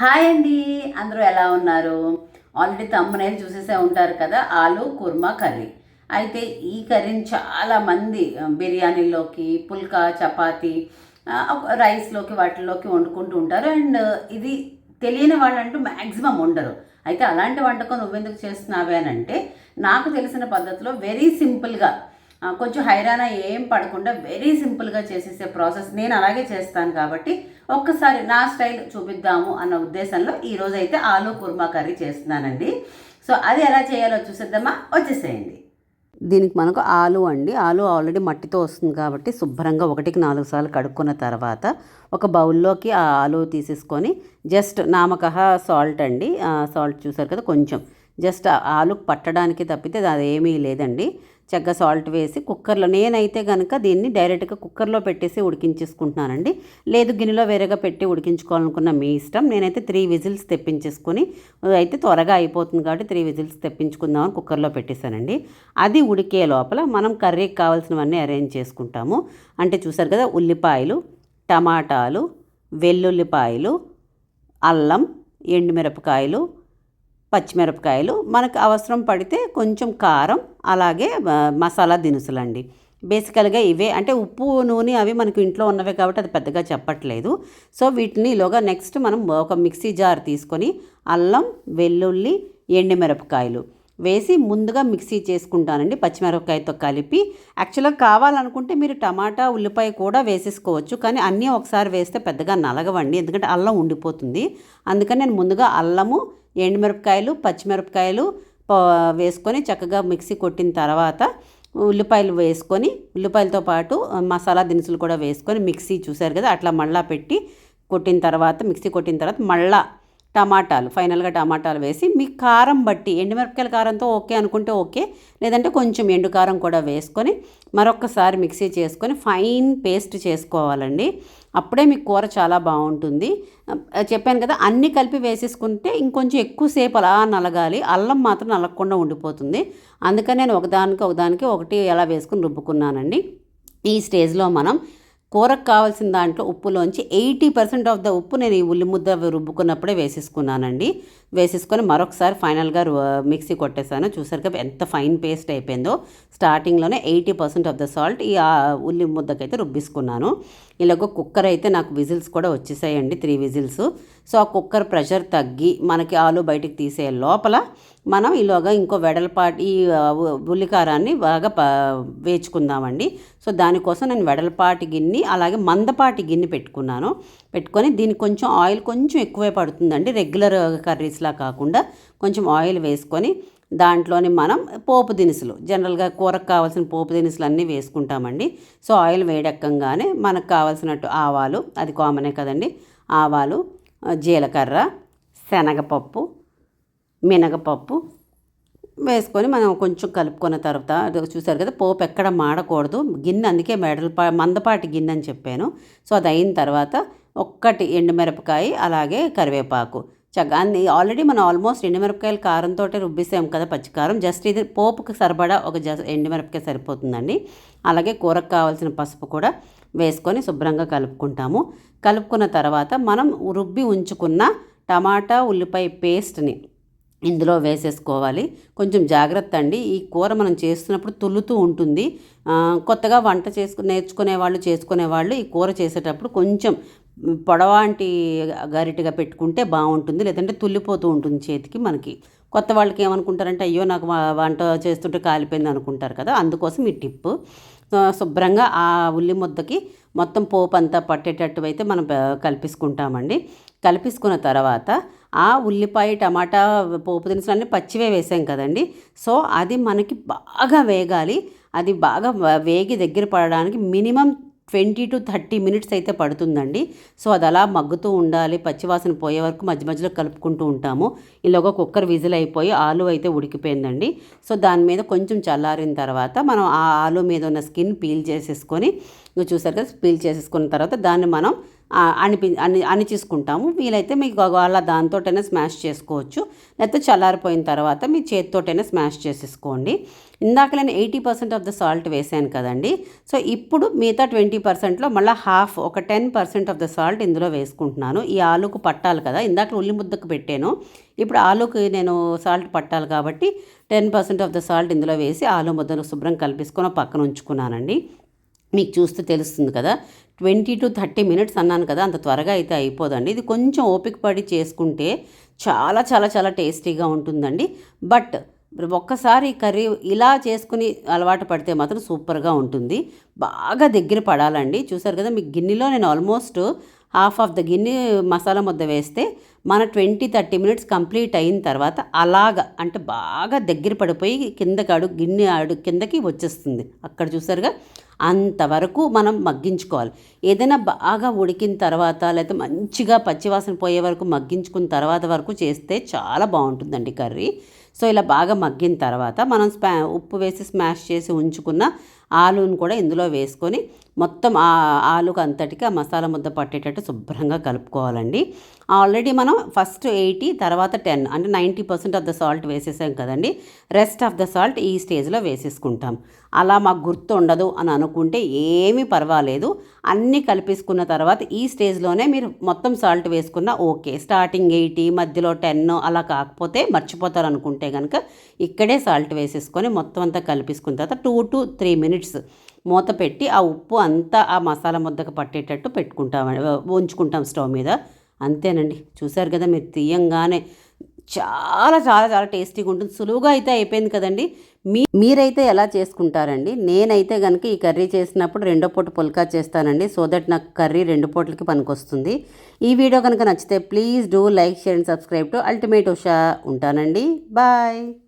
Hi అండి. అందరూ ఎలా ఉన్నారు? ఆల్రెడీ తమ్మునేలు చూసేసే ఉంటారు కదా ఆలు కుర్మా కర్రీ. అయితే ఈ కర్రీని చాలా మంది బిర్యానీలోకి పుల్కా చపాతి రైస్లోకి వాటిల్లోకి వండుకుంటూ ఉంటారు. అండ్ ఇది తెలియని వాళ్ళంటూ మ్యాక్సిమం ఉండరు. అయితే అలాంటి వంటకం నువ్వెందుకు చేస్తున్నావే అని అంటే నాకు తెలిసిన పద్ధతిలో వెరీ సింపుల్గా కొంచెం హైరానా ఏం పడకుండా వెరీ సింపుల్గా చేసేసే ప్రాసెస్ నేను అలాగే చేస్తాను కాబట్టి ఒక్కసారి నా స్టైల్ చూపిద్దాము అన్న ఉద్దేశంలో ఈరోజు అయితే ఆలు కుర్మా కర్రీ చేస్తున్నానండి. సో అది ఎలా చేయాలో చూసేద్దామా? వచ్చేసేయండి. దీనికి మనకు ఆలు అండి. ఆలు ఆల్రెడీ మట్టితో వస్తుంది కాబట్టి శుభ్రంగా ఒకటికి నాలుగు సార్లు కడుక్కున్న తర్వాత ఒక బౌల్లోకి ఆ ఆలు తీసేసుకొని జస్ట్ నామకహ సాల్ట్ అండి. సాల్ట్ చూసారు కదా కొంచెం. జస్ట్ ఆలు పట్టడానికి తప్పితే అది ఏమీ లేదండి. చక్కగా సాల్ట్ వేసి కుక్కర్లో నేనైతే కనుక దీన్ని డైరెక్ట్గా కుక్కర్లో పెట్టేసి ఉడికించేసుకుంటున్నానండి. లేదు గిన్నెలో వేరేగా పెట్టి ఉడికించుకోవాలనుకున్న మీ ఇష్టం. నేనైతే త్రీ విజిల్స్ తెప్పించేసుకొని అయితే త్వరగా అయిపోతుంది కాబట్టి త్రీ విజిల్స్ తెప్పించుకుందామని కుక్కర్లో పెట్టేశానండి. అది ఉడికే లోపల మనం కర్రీకి కావాల్సినవన్నీ అరేంజ్ చేసుకుంటాము. అంటే చూసారు కదా ఉల్లిపాయలు టమాటాలు వెల్లుల్లిపాయలు అల్లం ఎండుమిరపకాయలు పచ్చిమిరపకాయలు. మనకు అవసరం పడితే కొంచెం కారం అలాగే మసాలా మసాలా దినుసులండి. బేసికల్గా ఇవే. అంటే ఉప్పు నూనె అవి మనకు ఇంట్లో ఉన్నవే కాబట్టి అది పెద్దగా చెప్పట్లేదు. సో వీటిని లోగా నెక్స్ట్ మనం ఒక మిక్సీ జార్ తీసుకొని అల్లం వెల్లుల్లి ఎండుమిరపకాయలు వేసి ముందుగా మిక్సీ చేసుకుంటానండి పచ్చిమిరపకాయతో కలిపి. యాక్చువల్గా కావాలనుకుంటే మీరు టమాటా ఉల్లిపాయ కూడా వేసేసుకోవచ్చు. కానీ అన్నీ ఒకసారి వేస్తే పెద్దగా నలగవండి. ఎందుకంటే అల్లం ఉండిపోతుంది. అందుకని నేను ముందుగా అల్లము ఎండుమిరపకాయలు పచ్చిమిరపకాయలు వేసుకొని చక్కగా మిక్సీ కొట్టిన తర్వాత ఉల్లిపాయలు వేసుకొని ఉల్లిపాయలతో పాటు మసాలా దినుసులు కూడా వేసుకొని మిక్సీ చూసారు కదా అట్లా మళ్ళా పెట్టి కొట్టిన తర్వాత మిక్సీ కొట్టిన తర్వాత మళ్ళా టమాటాలు ఫైనల్గా టమాటాలు వేసి మీ కారం బట్టి ఎండుమిరపకాయల కారంతో ఓకే అనుకుంటే ఓకే లేదంటే కొంచెం ఎండు కారం కూడా వేసుకొని మరొకసారి మిక్సీ చేసుకొని ఫైన్ పేస్ట్ చేసుకోవాలండి. అప్పుడే మీ కూర చాలా బాగుంటుంది. చెప్పాను కదా అన్నీ కలిపి వేసేసుకుంటే ఇంకొంచెం ఎక్కువసేపు అలా నలగాలి అల్లం మాత్రం నలగకుండా ఉండిపోతుంది. అందుకని నేను ఒకదానికి ఒకదానికి ఒకటి ఎలా వేసుకుని రుబ్బుకున్నానండి. ఈ స్టేజ్లో మనం కూరకు కావాల్సిన దాంట్లో ఉప్పులోంచి ఎయిటీ పర్సెంట్ ఆఫ్ ద ఉప్పు నేను ఈ ఉల్లి ముద్ద రుబ్బుకున్నప్పుడే వేసేసుకున్నానండి. వేసేసుకొని మరొకసారి ఫైనల్గా మిక్సీ కొట్టేశాను. చూసారు కదా ఎంత ఫైన్ పేస్ట్ అయిపోయిందో. స్టార్టింగ్లోనే eighty percent of the salt ఈ ఉల్లి ముద్దకైతే రుబ్బిసుకున్నాను. ఇలాగ కుక్కర్ అయితే నాకు విజిల్స్ కూడా వచ్చేసాయండి త్రీ విజిల్స్. సో ఆ కుక్కర్ ప్రెషర్ తగ్గి మనకి ఆలు బయటికి తీసే లోపల మనం ఇలాగ ఇంకో వెడల్పాటి ఈ ఉల్లికారాన్ని బాగా వేచుకుందామండి సో దానికోసం నేను వెడల్పాటి గిన్నె అలాగే మందపాటి గిన్నె పెట్టుకున్నాను. పెట్టుకొని దీనికి కొంచెం ఆయిల్ కొంచెం ఎక్కువే పడుతుందండి రెగ్యులర్ కర్రీస్లా కాకుండా కొంచెం ఆయిల్ వేసుకొని దాంట్లోని మనం పోపు దినుసులు. జనరల్గా కూరకు కావాల్సిన పోపు దినుసులు అన్నీ వేసుకుంటామండి. సో ఆయిల్ వేడెక్కంగానే మనకు కావాల్సినట్టు ఆవాలు అది కామనే కదండి ఆవాలు జీలకర్ర శనగపప్పు మినగపప్పు వేసుకొని మనం కొంచెం కలుపుకున్న తర్వాత అది చూసారు కదా పోపు ఎక్కడ మాడకూడదు. గిన్నె అందుకే మెడలపా మందపాటి గిన్నె అని చెప్పాను. సో అది అయిన తర్వాత ఒక్కటి ఎండుమిరపకాయ అలాగే కరివేపాకు. చగాన్ని అన్ని ఆల్రెడీ మనం ఆల్మోస్ట్ ఎండుమిరపకాయలు కారంతో రుబ్బిసాం కదా పచ్చికారం. జస్ట్ ఇది పోపుకి సరిపడా ఒక జ ఎండుమిరపకాయ సరిపోతుందండి. అలాగే కూరకు కావాల్సిన పసుపు కూడా వేసుకొని శుభ్రంగా కలుపుకుంటాము. కలుపుకున్న తర్వాత మనం రుబ్బి ఉంచుకున్న టమాటా ఉల్లిపాయ పేస్ట్ని ఇందులో వేసేసుకోవాలి. కొంచెం జాగ్రత్త అండి. ఈ కూర మనం చేస్తున్నప్పుడు తుల్లుతూ ఉంటుంది. కొత్తగా వంట చేసుకు నేర్చుకునే వాళ్ళు చేసుకునే వాళ్ళు ఈ కూర చేసేటప్పుడు కొంచెం పొడవాంటి గరిటగా పెట్టుకుంటే బాగుంటుంది లేదంటే తుల్లిపోతూ ఉంటుంది చేతికి మనకి. కొత్త వాళ్ళకి ఏమనుకుంటారంటే అయ్యో నాకు వంట చేస్తుంటే కాలిపోయింది అనుకుంటారు కదా అందుకోసం ఈ టిప్ శుభ్రంగా ఆ ఉల్లి ముద్దకి మొత్తం పోపు అంతా పట్టేటట్టు అయితే మనం ఆ, కలిపేసుకుంటామండి. తర్వాత ఆ ఉల్లిపాయ టమాటా పోపు దినుసులు అన్నీ పచ్చివే వేసాం కదండి. సో అది మనకి బాగా వేగాలి. అది బాగా వేగి దగ్గర పడడానికి minimum twenty to thirty minutes అయితే పడుతుందండి. సో అది అలా మగ్గుతూ ఉండాలి. పచ్చివాసన పోయే వరకు మధ్య మధ్యలో కలుపుకుంటూ ఉంటాము. ఇలాగ కుక్కర్ విజిల్ అయిపోయి ఆలు అయితే ఉడికిపోయిందండి. సో దాని మీద కొంచెం చల్లారిన తర్వాత మనం ఆ ఆలు మీద ఉన్న స్కిన్ పీల్ చేసేసుకొని చూసారు కదా పీల్ చేసేసుకున్న తర్వాత దాన్ని మనం అనిపి అని అనిచేసుకుంటాము వీలైతే మీకు అలా దాంతోటైనా స్మాష్ చేసుకోవచ్చు. లేకపోతే చల్లారిపోయిన తర్వాత మీ చేతితోటైనా స్మాష్ చేసేసుకోండి. ఇందాక నేను eighty percent of the salt వేసాను కదండి. సో ఇప్పుడు మిగతా ట్వంటీ పర్సెంట్లో మళ్ళీ హాఫ్ ఒక ten percent of the salt ఇందులో వేసుకుంటున్నాను. ఈ ఆలుకు పట్టాలి కదా. ఇందాక ఉల్లి ముద్దకు పెట్టాను. ఇప్పుడు ఆలుకు నేను సాల్ట్ పట్టాలి కాబట్టి ten percent of the salt ఇందులో వేసి ఆలు ముద్దను శుభ్రం కలిపేసుకొని పక్కన ఉంచుకున్నానండి. మీకు చూస్తే తెలుస్తుంది కదా. ట్వంటీ టు థర్టీ మినిట్స్ అన్నాను కదా అంత త్వరగా అయితే అయిపోదండి. ఇది కొంచెం ఓపిక పడి చేసుకుంటే చాలా చాలా చాలా టేస్టీగా ఉంటుందండి. బట్ ఒక్కసారి కర్రీ ఇలా చేసుకుని అలవాటు పడితే మాత్రం సూపర్గా ఉంటుంది. బాగా దగ్గర పడాలండి. చూసారు కదా మీకు గిన్నెలో నేను ఆల్మోస్ట్ హాఫ్ ఆఫ్ ద గిన్నె మసాలా ముద్ద వేస్తే మన ట్వంటీ థర్టీ మినిట్స్ కంప్లీట్ అయిన తర్వాత అలాగ అంటే బాగా దగ్గర పడిపోయి కిందకి అడుగు గిన్నె అడుగు కిందకి వచ్చేస్తుంది. అక్కడ చూసారుగా అంతవరకు మనం మగ్గించుకోవాలి. ఏదైనా బాగా ఉడికిన తర్వాత లేకపోతే మంచిగా పచ్చివాసన పోయే వరకు మగ్గించుకున్న తర్వాత వరకు చేస్తే చాలా బాగుంటుందండి కర్రీ. సో ఇలా బాగా మగ్గిన తర్వాత మనం స్పా ఉప్పు వేసి స్మాష్ చేసి ఉంచుకున్న ఆలుని కూడా ఇందులో వేసుకొని మొత్తం ఆ ఆలుకు అంతటికి ఆ మసాలా ముద్ద పట్టేటట్టు శుభ్రంగా కలుపుకోవాలండి. ఆల్రెడీ మనం ఫస్ట్ ఎయిటీ తర్వాత టెన్. అంటే ninety percent of the salt వేసేసాం కదండి. రెస్ట్ ఆఫ్ ద సాల్ట్ ఈ స్టేజ్లో వేసేసుకుంటాం. అలా మాకు గుర్తు ఉండదు అని అనుకుంటే ఏమీ పర్వాలేదు. అన్నీ కలిపేసుకున్న తర్వాత ఈ స్టేజ్లోనే మీరు మొత్తం సాల్ట్ వేసుకున్న ఓకే. స్టార్టింగ్ ఎయిటీ మధ్యలో టెన్ అలా కాకపోతే మర్చిపోతారు అనుకుంటే కనుక ఇక్కడే సాల్ట్ వేసేసుకొని మొత్తం అంతా కలిపేసుకున్న తర్వాత టూ టు త్రీ మినిట్స్ మూత పెట్టి ఆ ఉప్పు అంతా ఆ మసాలా ముద్దకు పట్టేటట్టు పెట్టుకుంటాం ఉంచుకుంటాం స్టవ్ మీద. అంతేనండి. చూశారు కదా మీరు తీయంగానే చాలా చాలా చాలా టేస్టీగా ఉంటుంది. సులువుగా అయితే అయిపోయింది కదండి. మీ మీరైతే ఎలా చేసుకుంటారండి? నేనైతే కనుక ఈ కర్రీ చేసినప్పుడు రెండో పూట పుల్కా చేస్తానండి. సో దట్ నాకు కర్రీ రెండు పూటలకి పనికొస్తుంది. ఈ వీడియో కనుక నచ్చితే please do like share and subscribe to ultimate Usha ఉంటానండి. బాయ్.